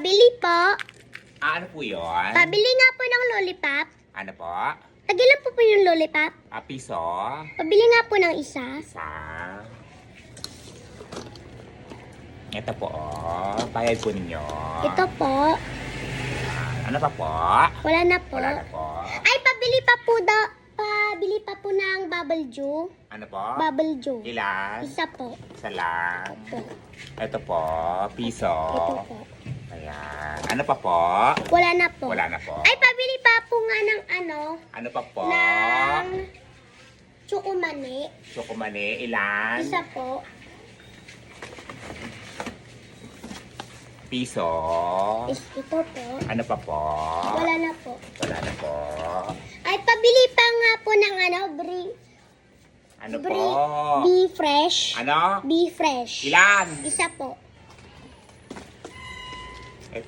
Pabili po. Ah, ano po yun? Pabili nga po ng lollipop. Ano po? Tagilan po po yung lollipop. Ah, piso? Pabili nga po ng isa. Isa. Ito po, oh. Bayad po ninyo. Ito po. Ano pa po? Wala na po. Wala na po. Ay, pabili pa po da. Pabili pa po ng bubble juice. Ano po? Bubble juice. Ilan? Isa po. Isa lang. Ito. Ito po, piso. Ito po. Ayan. Ano pa po? Wala na po. Wala na po. Ay, pabili pa po nga ng ano, Ano pa po? ng chukumani. Chokomane, ilan? Isa po. Piso. Is, ito po. Ano pa po? Wala na po. Wala na po. Ay, pabili pa nga po ng ano, bri, Ano bri, po? be fresh. Ano? Be fresh. Ilan? Isa po.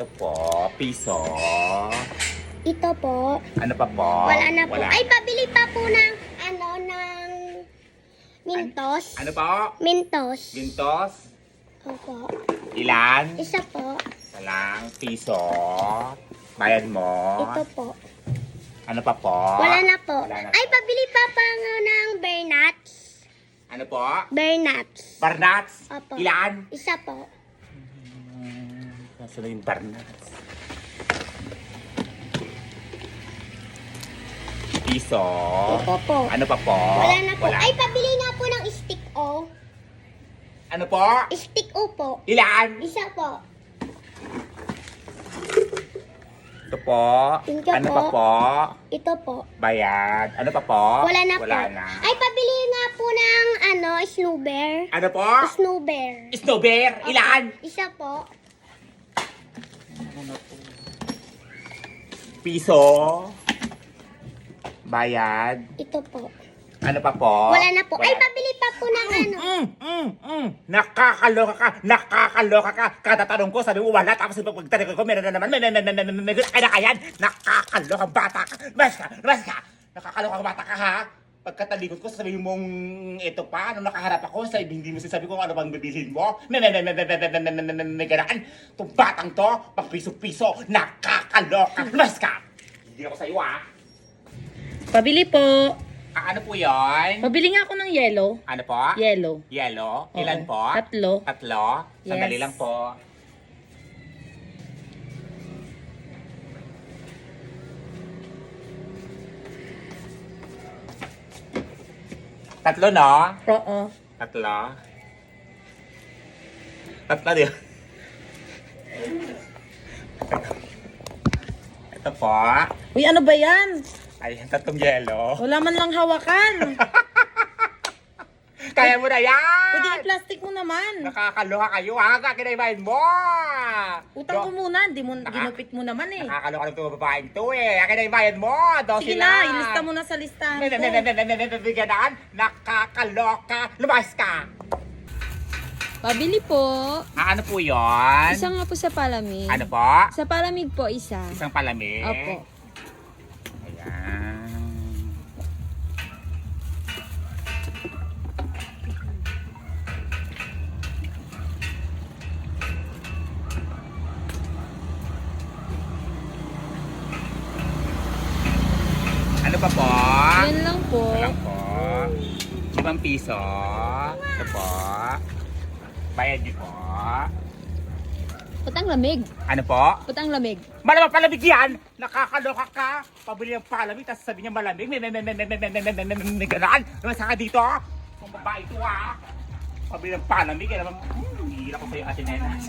Ito po, piso. Ito po. Ano pa po? Wala na po. Wala. Ay, pabili pa po ng, ano, ng Mintos. Ano po? Mintos. Gintos? Opo. Ilan? Isa po. Walang piso. Bayad mo. Ito po. Ano pa po? Wala na po. Wala na Ay, po. pabili pa pa ng bear nuts. Ano po? Bear nuts. Barnats? Opo. Ilan? Isa po. Nasa na yung barnats? Piso. Ito po. Ano pa po? Wala na po. Wala. Ay, pabili nga po ng stick O. Ano po? Stick O po. Ilan? Isa po. Ito po. You ano po. pa po? Ito po. Bayad. Ano pa po? Wala na Wala po. na. Ay, pabili nga po ng ano, snow bear. Ano po? Snow bear. Snow bear. Opo. Ilan? Isa po. Piso. Bayad. Ito po. Ano pa po? Wala na po. Ay, Wala. pabili pa po ng ano. Mm, mm, mm. Nakakaloka ka, nakakaloka ka. Kada tanong ko, sabi mo wala. Tapos pag pagtanong ko, meron na naman. May, may, may, may, may, may, may, kaya na kayan. Nakakaloka bata ka. Mas ka, mas ka. Nakakaloka bata ka ha. Pagkatalikod ko, sabi mong ito pa, ano nakaharap ako, sa hindi mo sinasabi kung ano bang bibilhin mo. May, may, may, may, may, may, may, may, may, may, ganaan. Itong batang to, pag piso-piso, nakakaloka. Mas ka. Hindi ako sa'yo ah. Pabili po. Ah, ano po yon? Pabili nga ako ng yellow. Ano po? Yellow. Yellow? Oo. Ilan po? Tatlo. Tatlo? Sandali Yes. lang po. Tatlo, no? Oo. Tatlo. Tatlo din. Ito po. Uy, ano ba yan? Ay, tatlong yelo. Wala man lang hawakan. Kaya mo na yan! Pwede i-plastic mo naman. Nakakaloka kayo ha, kakinaibahin mo! Utang ko muna, di mo, Naka- ginupit mo naman eh. Nakakaloka ng mga babaeng to eh. Kakinaibahin mo! Dosi Sige na, ilista mo na sa listahan ko. ganaan. Nakakaloka! Lumayas ka! Pabili po. Ah, ano po yon? Isa nga po sa palamig. Ano po? Sa palamig po, isa. Isang palamig? Opo. Yan lang po. Walang po. Limang piso. Ito po. Bayad niyo po. Putang lamig. Ano po? Putang lamig. Malamang palamig yan! Nakakaloka ka! Pabili ng palamig, tapos sabi niya malamig. May, may, may, may, may, may, may, may, may, may, may, may, ganaan. Naman sa ka dito, ah. Kung babae ito, ah. Pabili ng palamig, eh, naman, hmm, hihila ko sa'yo, Ate Nenas.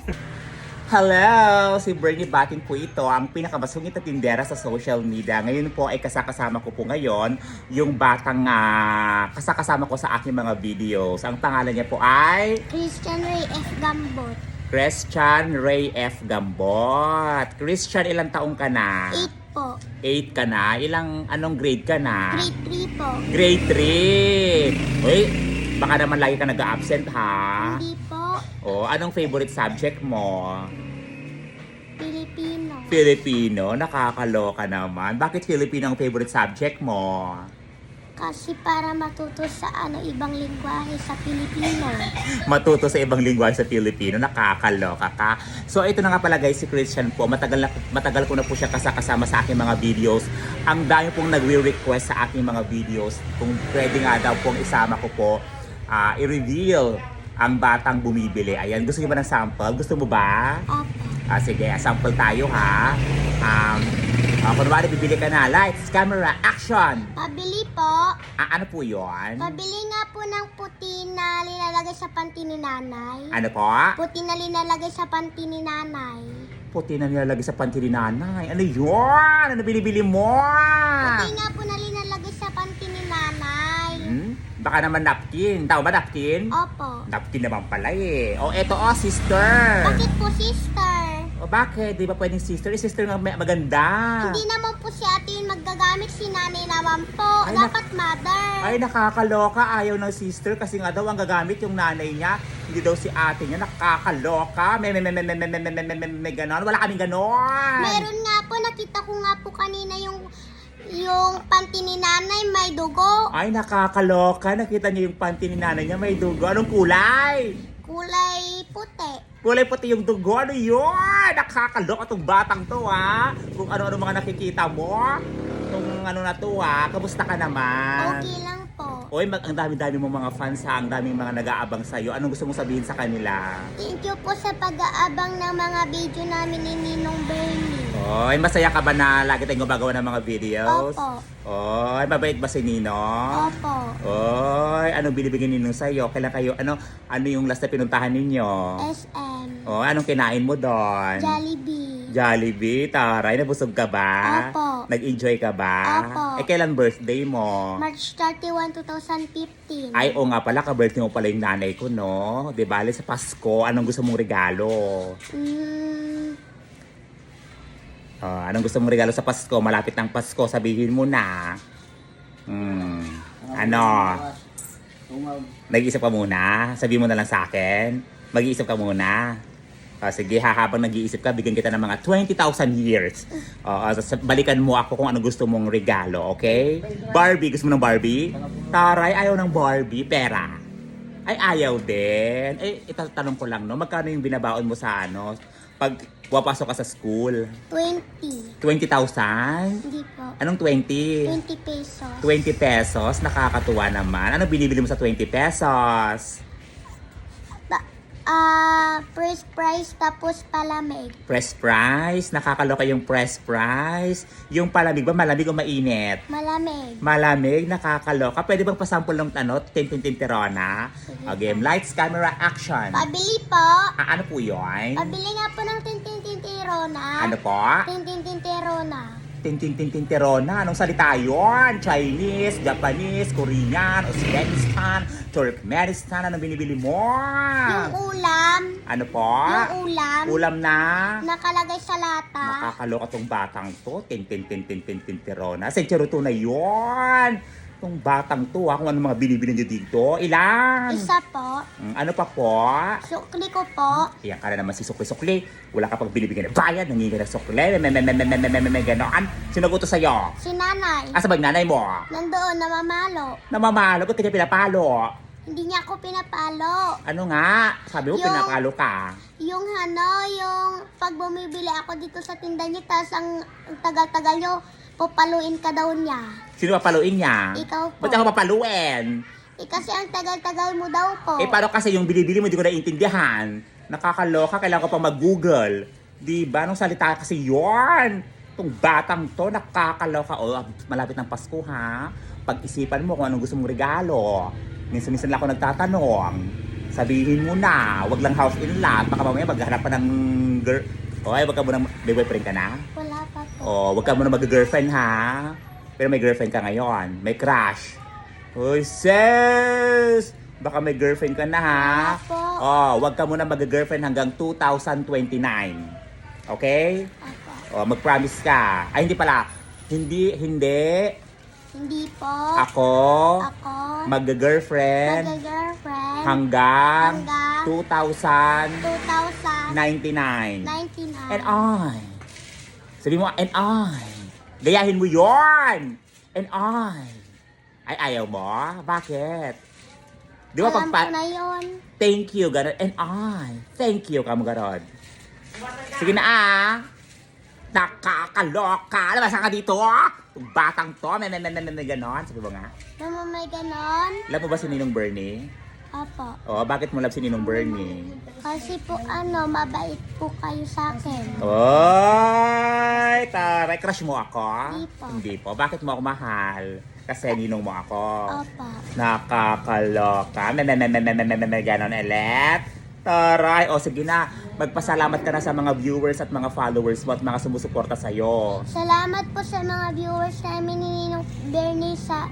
Hello! Si Bernie Batin po ito, ang pinakamasungit na tindera sa social media. Ngayon po ay kasakasama ko po ngayon yung batang ah, kasakasama ko sa aking mga videos. Ang pangalan niya po ay Christian Ray F. Gambot. Christian Ray F. Gambot. Christian, ilang taong ka na? 8 po. 8 ka na? Ilang, anong grade ka na? Grade 3 po. Grade 3. Uy, baka naman lagi ka nag-absent ha? Hindi po. O, anong favorite subject mo? Pilipino. Filipino, nakakaloka naman. Bakit Filipino ang favorite subject mo? Kasi para matuto sa ano ibang lingwahe sa Pilipino. matuto sa ibang lingwahe sa Pilipino. Nakakaloka ka. So ito na nga pala guys, si Christian po. Matagal, na, matagal ko na po siya kasakasama sa aking mga videos. Ang dami pong nagre-request sa aking mga videos. Kung pwede nga daw pong isama ko po, ah, i-reveal ang batang bumibili. Ayan, gusto niyo ba ng sample? Gusto mo ba? Opo. Ah, sige, sample tayo ha. Um, uh, kunwari, bibili ka na. Lights, camera, action! Pabili po. Ah, ano po yon? Pabili nga po ng puti na linalagay sa panty ni nanay. Ano po? Puti na linalagay sa panty ni nanay. Puti na nilalagay sa panty ni nanay. Ano yun? Ano binibili mo? Puti nga po na linalagay sa panty ni nanay. Hmm? Baka naman napkin. Tao ba napkin? Opo. Napkin naman pala eh. O eto oh, sister. Bakit po sister? O bakit? Di ba pwedeng sister? Eh, sister nga may- maganda. Hindi naman po si ate yung magagamit, si nanay naman po. Ay, Dapat mother. Ay, nakakaloka. Ayaw ng sister kasi nga daw ang gagamit yung nanay niya. Hindi daw si ate niya. Nakakaloka. May, may, may, may, may, may, may, may, may, may, may, may, ganon. Wala kaming ganon. Meron nga po, nakita ko nga po kanina yung yung panty ni nanay may dugo. Ay, nakakaloka. Nakita niyo yung panty ni nanay niya. May dugo. Anong kulay? Kulay puti. Kulay puti yung dugo. Ano yun? Nakakaloka tong batang to, ha? Kung ano-ano mga nakikita mo. Itong ano na to, ha? Kamusta ka naman? Okay lang. Oy, mag, ang dami-dami mong mga fans, ha? Ang daming mga nag-aabang sa'yo. Anong gusto mong sabihin sa kanila? Thank you po sa pag-aabang ng mga video namin ni Ninong Bernie. Oy, masaya ka ba na lagi tayong gumagawa ng mga videos? Opo. Oy, mabait ba si Ninong? Opo. Oy, anong binibigyan ninong sa'yo? Kailan kayo, ano, ano yung last na pinuntahan ninyo? SM. Oh, anong kinain mo doon? Jollibee. Jollibee, taray, nabusog ka ba? Opo. Nag-enjoy ka ba? Opo. Eh, kailan birthday mo? March 31, 2015. Ay, o nga pala, ka-birthday mo pala yung nanay ko, no? Di ba, sa Pasko, anong gusto mong regalo? Mm, Oh, anong gusto mong regalo sa Pasko? Malapit ng Pasko, sabihin mo na. Hmm, ano? Nag-iisip ka muna? Sabihin mo na lang sa akin? Mag-iisip ka muna? Ah, sige, ha, habang nag-iisip ka, bigyan kita ng mga 20,000 years. Ah, sa- balikan mo ako kung ano gusto mong regalo, okay? Barbie, gusto mo ng Barbie? Taray, ayaw ng Barbie, pera. Ay, ayaw din. Eh, itatanong ko lang, no? Magkano yung binabaon mo sa ano? Pag pumapasok ka sa school? 20. 20,000? Hindi po. Anong 20? 20 pesos. 20 pesos, nakakatuwa naman. Ano binibili mo sa 20 pesos? Ah, first prize tapos palamig. Press price, nakakaloka yung press price. Yung palamig ba, malamig o mainit? Malamig. Malamig, nakakaloka. Pwede bang pasample ng ano, tintintintirona? O game, lights, camera, action. Pabili po. Ah, ano po yun? Pabili nga po ng tintintintirona. Ano po? Tintintintirona. Tintintintirona, anong salita yun? Chinese, Japanese, Korean, Uzbekistan, Turkmenistan, anong binibili mo? Yung ulam. Ano po? Yung ulam. Ulam na? Nakalagay sa lata. Makakaloka tong batang to. Tin, tin, tin, tin, tin, tin, tirona. Sentro to na yun itong batang to ha, kung ano mga binibili nyo dito. Ilan? Isa po. Hmm, ano pa po? Sukli ko po. Ayan ka na naman si Sukli-Sukli. Wala ka pang binibigyan ng bayad, nangingi ka ng sukli. Ganon. Sino gusto sa'yo? Si nanay. Ah, Asa ba yung nanay mo? Nandoon, namamalo. Namamalo? Ba't ka niya pinapalo? Hindi niya ako pinapalo. Ano nga? Sabi mo yung, pinapalo ka. Yung ano, yung pag bumibili ako dito sa tindahan niya, tapos ang, ang tagal-tagal niyo, papaluin ka daw niya. Sino papaluin niya? Ikaw po. Ba't ako papaluin? Eh, kasi ang tagal-tagal mo daw po. Eh, paano kasi yung binibili mo, hindi ko naiintindihan. Nakakaloka, kailangan ko pa mag-google. Di ba? Anong salita kasi yon? Itong batang to, nakakaloka. O, malapit ng Pasko, ha? Pag-isipan mo kung anong gusto mong regalo. Minsan-minsan lang ako nagtatanong. Sabihin mo na, wag lang house in lot. Baka mamaya maghanap pa ng girl. O, ay, wag ka muna, may boyfriend ka na? Wala pa po. O, wag ka muna mag-girlfriend, ha? Pero may girlfriend ka ngayon. May crush. Uy, sis! Baka may girlfriend ka na, ha? Wala po. Oh, wag ka muna mag-girlfriend hanggang 2029. Okay? Ako. Oh, mag-promise ka. Ay, hindi pala. Hindi, hindi. Hindi po. Ako, Ako. mag-girlfriend Mag-girlfriend. hanggang Hanggang 2099. 2099. And I. Sabi mo, and I. Gayahin mo yon. And I. Ay, ayaw mo? Bakit? Di ba Alam pag ko na yun. Thank you, ganon. And I, thank you, kamo ganon. Sige na ah. Nakakaloka. Labas ka dito. Yung Batang to. May, may, may, may, may, ganon. Sabi mo nga. Mama may ganon. Love mo ba si Ninong Bernie? Opo. Oo, bakit mo love si Ninong Bernie? Kasi po ano, mabait po kayo sa akin. Oy! Taray, crush mo ako? Hindi po. Hindi po. Bakit mo ako mahal? Kasi ninong mo ako. Opo. Nakakaloka. May, ganon ulit. Taray. O sige na. Magpasalamat ka na sa mga viewers at mga followers mo at mga sumusuporta sa'yo. Salamat po sa mga viewers namin ni Ninong Bernie sa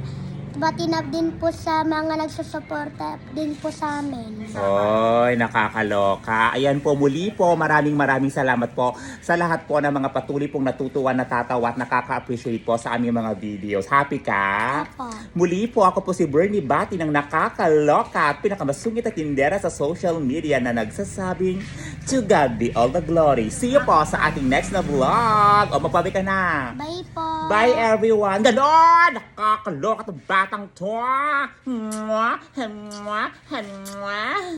Batinap din po sa mga nagsusuporta din po sa amin. Oy, nakakaloka. Ayan po, muli po, maraming maraming salamat po sa lahat po ng mga patuloy pong natutuwa, natatawa at nakaka-appreciate po sa aming mga videos. Happy ka? Opo. Muli po, ako po si Bernie Bati ng nakakaloka at pinakamasungit at tindera sa social media na nagsasabing To God be all the glory. See you po sa ating next na vlog. O, magpabi ka na. Bye po. Bye everyone. Ganon! Nakakaloka itong batang to. Mwah! Mwah! Mwah!